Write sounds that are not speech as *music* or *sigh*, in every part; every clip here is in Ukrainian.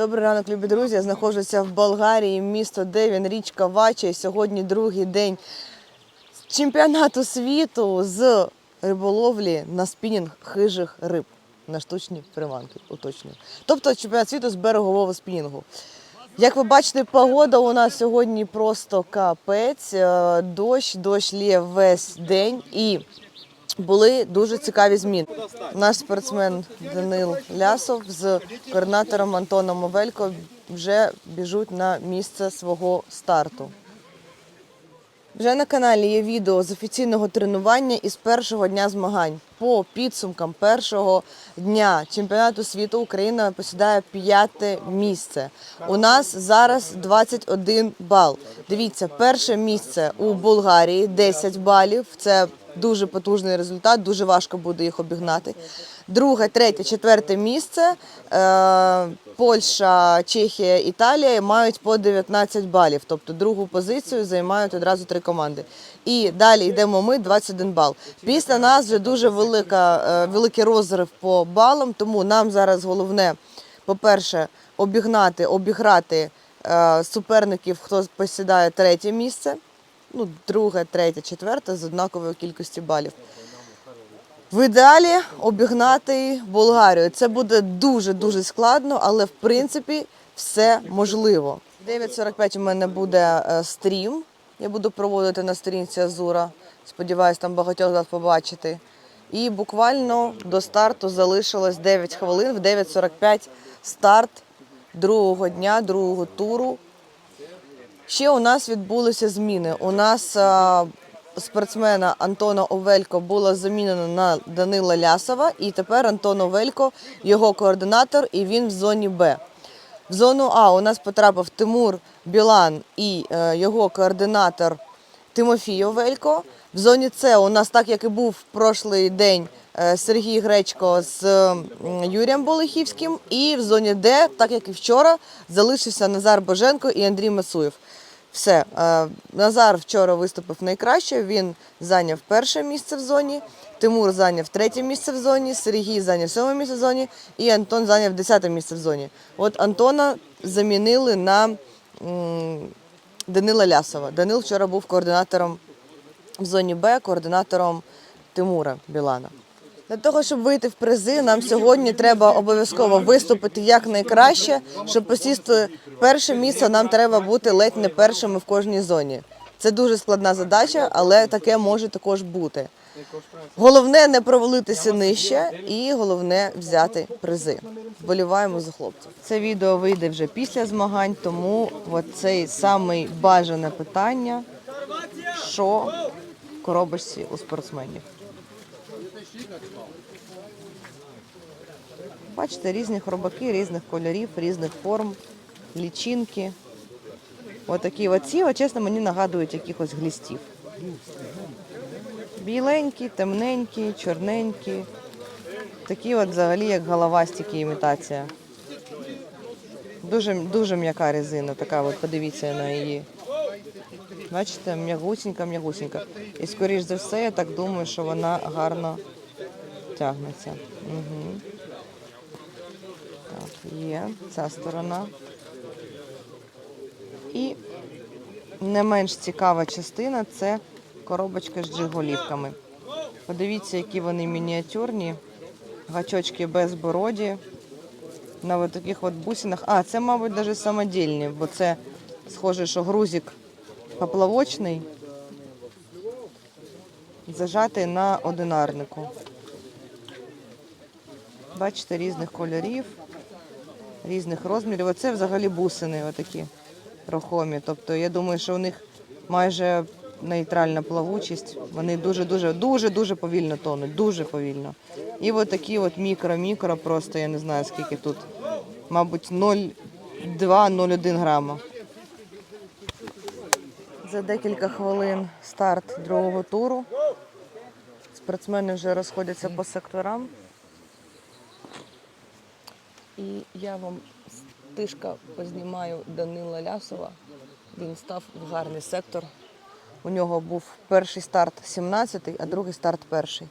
Добрий ранок, любі друзі. Я знаходжуся в Болгарії, місто Девін, річка Вача. І Сьогодні другий день чемпіонату світу з риболовлі на спінінг хижих риб на штучні приманки, уточнюю. Тобто чемпіонат світу з берегового спінінгу. Як ви бачите, погода у нас сьогодні просто капець. Е, Дощ, дощ лє весь день і були дуже цікаві зміни. Наш спортсмен Данил Лясов з координатором Антоном Овелько вже біжуть на місце свого старту. Вже на каналі є відео з офіційного тренування із першого дня змагань. По підсумкам першого дня чемпіонату світу Україна посідає п'яте місце. У нас зараз 21 бал. Дивіться, перше місце у Болгарії 10 балів. Це дуже потужний результат, дуже важко буде їх обігнати. Друге, третє, четверте місце. Е, Польща, Чехія, Італія мають по 19 балів. Тобто другу позицію займають одразу три команди. І далі йдемо ми 21 бал. Після нас вже дуже велика, е, великий розрив по балам, тому нам зараз головне, по-перше, обігнати, обіграти е, суперників, хто посідає третє місце. Ну, друге, третє, четверте з однаковою кількістю балів. В ідеалі обігнати Болгарію. Це буде дуже дуже складно, але в принципі все можливо. 9.45 у мене буде е, стрім. Я буду проводити на сторінці Азура. Сподіваюсь, там багатьох вас побачити. І буквально до старту залишилось 9 хвилин. В 9.45 старт другого дня, другого туру. Ще у нас відбулися зміни. У нас а, спортсмена Антона Овелько було замінено на Данила Лясова, і тепер Антон Овелько його координатор, і він в зоні Б. В зону А у нас потрапив Тимур Білан і е, його координатор Тимофій Овелько. В зоні С у нас, так як і був в прошлий день, е, Сергій Гречко з Юрієм Болихівським. І в зоні Д, так як і вчора, залишився Назар Боженко і Андрій Масуєв. Все, е, Назар вчора виступив найкраще. Він зайняв перше місце в зоні. Тимур зайняв третє місце в зоні, Сергій зайняв сьоме місце в зоні і Антон зайняв десяте місце в зоні. От Антона замінили на Данила Лясова. Данил вчора був координатором в зоні Б, координатором Тимура Білана. Для того, щоб вийти в призи, нам сьогодні треба обов'язково виступити якнайкраще, щоб посісти перше місце, нам треба бути ледь не першими в кожній зоні. Це дуже складна задача, але таке може також бути. Головне не провалитися нижче і головне взяти призи. Вболіваємо за хлопців. Це відео вийде вже після змагань, тому цей самий бажане питання, що в коробочці у спортсменів. Бачите, різні хробаки, різних кольорів, різних форм, лічинки. Отакі оці, от, чесно, мені нагадують якихось глістів. Біленькі, темненькі, чорненькі. Такі от взагалі як головастики імітація. Дуже, дуже м'яка резина, така от, подивіться на її. Бачите, м'ягусінька, м'ягусінька. І скоріш за все, я так думаю, що вона гарно тягнеться. Угу. Так, є ця сторона. І не менш цікава частина це коробочка з джиголівками. Подивіться, які вони мініатюрні, гачочки безбороді. На от таких от бусинах. А, це, мабуть, навіть самодільні, бо це схоже, що грузик поплавочний, зажатий на одинарнику. Бачите, різних кольорів, різних розмірів. Оце взагалі бусини отакі рухомі. Тобто я думаю, що у них майже нейтральна плавучість. Вони дуже-дуже дуже-дуже повільно тонуть, дуже повільно. І от такі от мікро-мікро, просто я не знаю скільки тут. Мабуть, 0,2-0,1 грама. За декілька хвилин старт другого туру. Спортсмени вже розходяться по секторам. І я вам стишка познімаю Данила Лясова. Він став в гарний сектор. У нього був перший старт 17-й, а другий старт перший.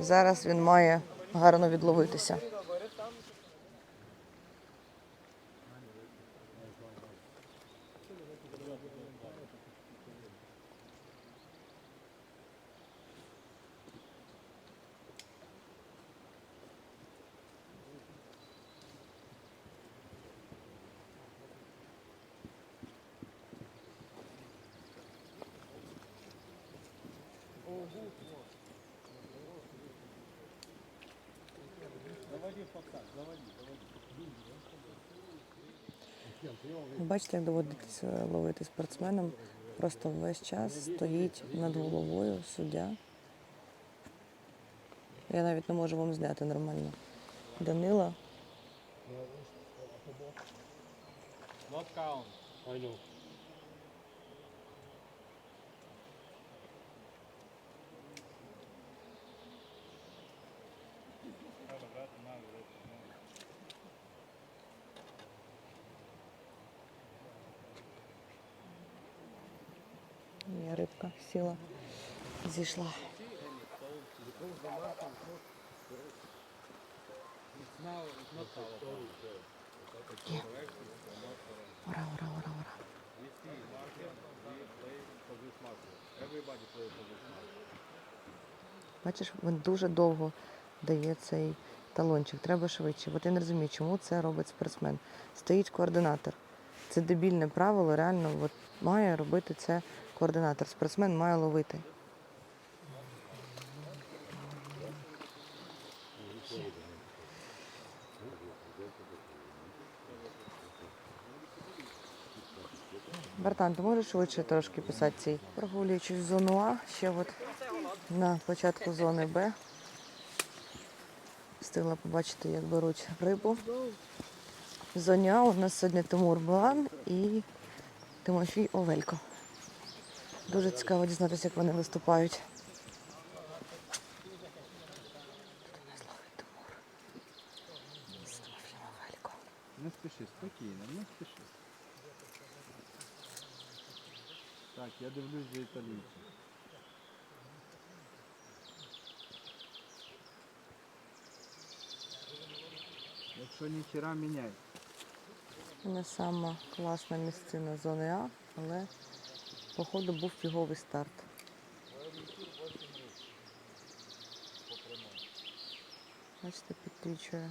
Зараз він має гарно відловитися. Бачите, як доводиться ловити спортсменам. Просто весь час стоїть над головою суддя. Я навіть не можу вам зняти нормально. Данила. Not count. I know. Сіла, зійшла. Є. Ура, ура, ура, ура. Бачиш, він дуже довго дає цей талончик. Треба швидше. От я не розумію, чому це робить спортсмен. Стоїть координатор. Це дебільне правило, реально от, має робити це координатор. Спортсмен має ловити. Бартан, ти можеш швидше трошки писати цей? Прогулюючись зону А, ще от на початку зони Б. Встигла побачити, як беруть рибу. В зоні А у нас сьогодні Тимур Буан і Тимофій Овелько. Дуже цікаво дізнатися, як вони виступають. Не спіши, спокійно, не спіши. Так, я дивлюсь за італійцем. Якщо ніхіра, міняй. Не сама класна місцина зони А, але походу був фіговий старт. Бачите, підтвічує,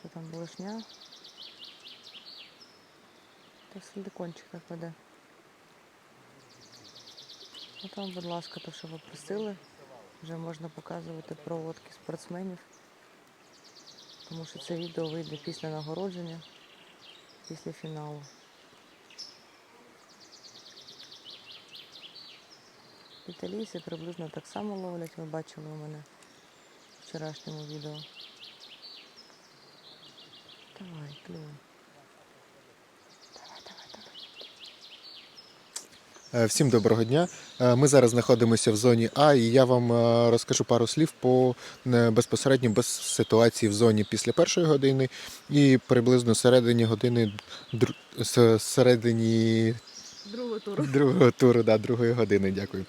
що там блешня. Та в силикончиках веде. Ну там, будь ласка, то, що ви просили, вже можна показувати проводки спортсменів. Тому що це відео вийде після нагородження, після фіналу. Італійці приблизно так само ловлять, ви бачили у мене в вчорашньому відео. Давай, клюй. Е, Всім доброго дня. Е, Ми зараз знаходимося в зоні А, і я вам е, розкажу пару слів по безпосередньо без ситуації в зоні після першої години і приблизно середині години середині Другого туру. другого туру, да, другої години. Дякую.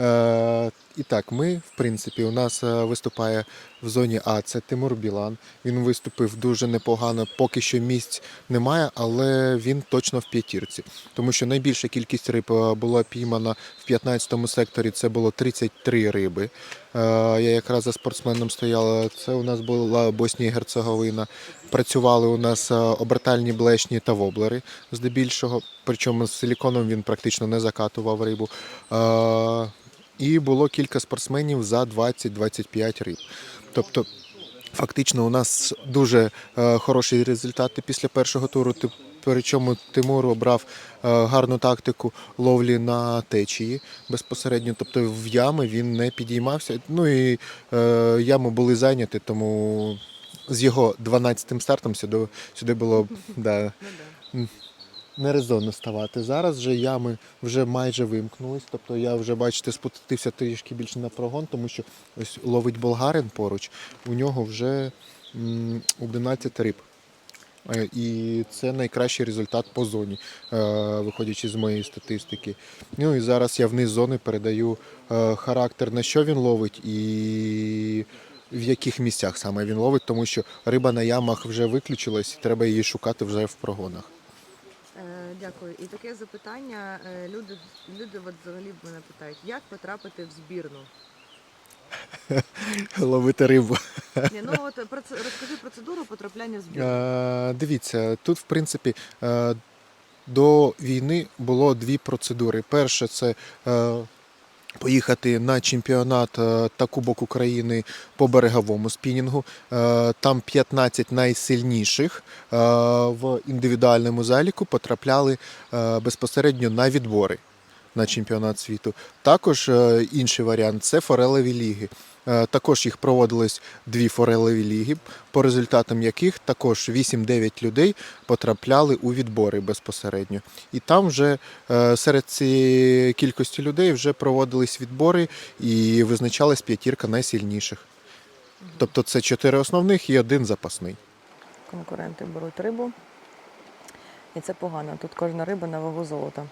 Е, і так, ми, в принципі, у нас е, виступає в зоні А. Це Тимур Білан. Він виступив дуже непогано. Поки що місць немає, але він точно в п'ятірці. Тому що найбільша кількість риб е, була піймана в 15-му секторі. Це було 33 риби. Е, Я якраз за спортсменом стояла. Це у нас була Боснія і Герцеговина. Працювали у нас обертальні блешні та воблери здебільшого. Причому з силіконом він практично не закатував рибу. І було кілька спортсменів за 20-25 риб. Тобто, фактично, у нас дуже е, хороші результати після першого туру. Причому Тимур обрав е, гарну тактику ловлі на течії безпосередньо, тобто в ями він не підіймався. Ну і е, ями були зайняті, тому з його 12-тим стартом сюди, сюди було да, нерезонно ставати. Зараз же ями вже майже вимкнулись. Тобто я вже, бачите, спустився трішки більше на прогон, тому що ось ловить болгарин поруч, у нього вже 11 риб. Е, І це найкращий результат по зоні, е, виходячи з моєї статистики. Ну і зараз я вниз зони передаю е, характер, на що він ловить і в яких місцях саме він ловить, тому що риба на ямах вже виключилась, і треба її шукати вже в прогонах. Дякую. І таке запитання. е, Люди, люди от взагалі мене питають, як потрапити в збірну? *laughs* Ловити рибу. Ні, ну от розкажи процедуру потрапляння в збірну. Е, Дивіться, тут, в принципі, е, до війни було дві процедури. Перше це е, поїхати на чемпіонат е, та Кубок України по береговому спінінгу. Е, Там 15 найсильніших е, в індивідуальному заліку потрапляли безпосередньо на відбори на чемпіонат світу. Також інший варіант це форелеві ліги. Е, Також їх проводились дві форелеві ліги, по результатам яких також 8-9 людей потрапляли у відбори безпосередньо. І там вже е, серед цієї кількості людей вже проводились відбори і визначалась п'ятірка найсильніших. Тобто це чотири основних і один запасний. Конкуренти беруть рибу. І це погано. Тут кожна риба на вагу золота.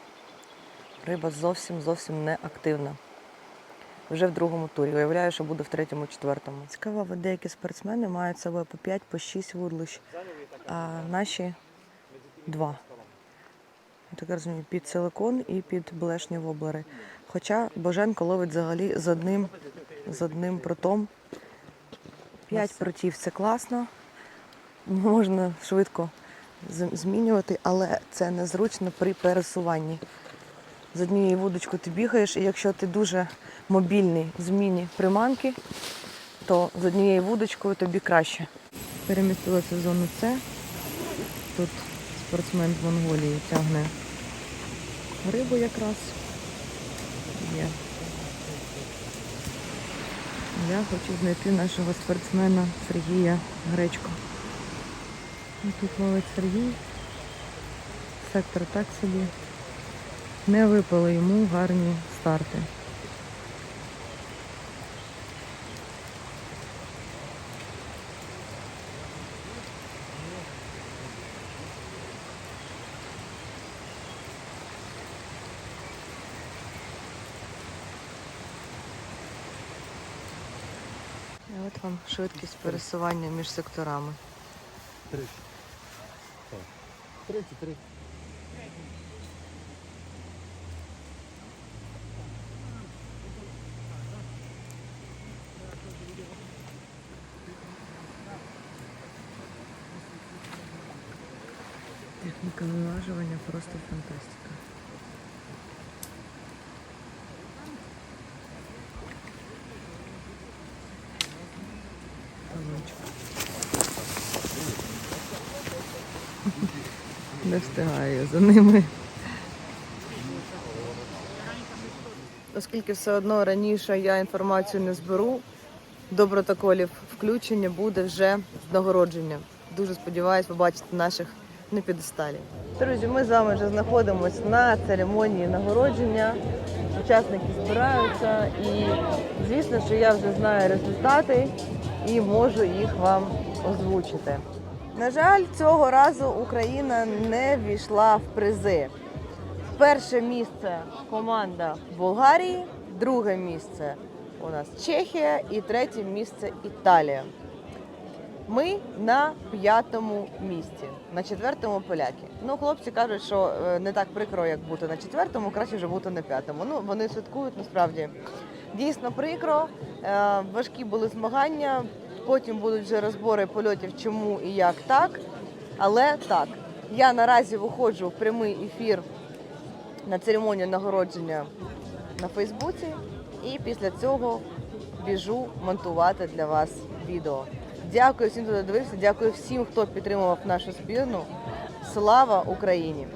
Риба зовсім зовсім не активна. Вже в другому турі. Уявляю, що буде в третьому, четвертому. Цікаво, деякі спортсмени мають собою по 5, по 6 вудлищ, а наші два. Я так розумію, під силикон і під блешні воблери. Хоча Боженко ловить взагалі з одним, з одним прутом. П'ять прутів це класно. Можна швидко змінювати, але це незручно при пересуванні. З однією вудочкою ти бігаєш, і якщо ти дуже мобільний в зміні приманки, то з однією вудочкою тобі краще. Перемістилася в зону С. Тут спортсмен з Монголії тягне рибу якраз. Є. Я хочу знайти нашого спортсмена Сергія Гречко. Тут ловить Сергій. Сектор так собі не випали йому гарні старти. От вам швидкість пересування між секторами. 30. 30, 30. Зважування просто фантастика. Не встигаю за ними. Оскільки все одно раніше я інформацію не зберу, до протоколів включення буде вже нагородження. Дуже сподіваюся побачити наших на. Друзі, ми з вами вже знаходимося на церемонії нагородження. Учасники збираються і звісно, що я вже знаю результати і можу їх вам озвучити. На жаль, цього разу Україна не війшла в призи. Перше місце команда Болгарії, друге місце у нас Чехія і третє місце Італія. Ми на п'ятому місці, на четвертому поляки. Ну, хлопці кажуть, що е, не так прикро, як бути на четвертому, краще вже бути на п'ятому. Ну, вони святкують насправді. Дійсно прикро. Е, Важкі були змагання. Потім будуть вже розбори польотів, чому і як так. Але так, я наразі виходжу в прямий ефір на церемонію нагородження на Фейсбуці, і після цього біжу монтувати для вас відео. Дякую всім, хто дивився, дякую всім, хто підтримував нашу спільну. Слава Україні!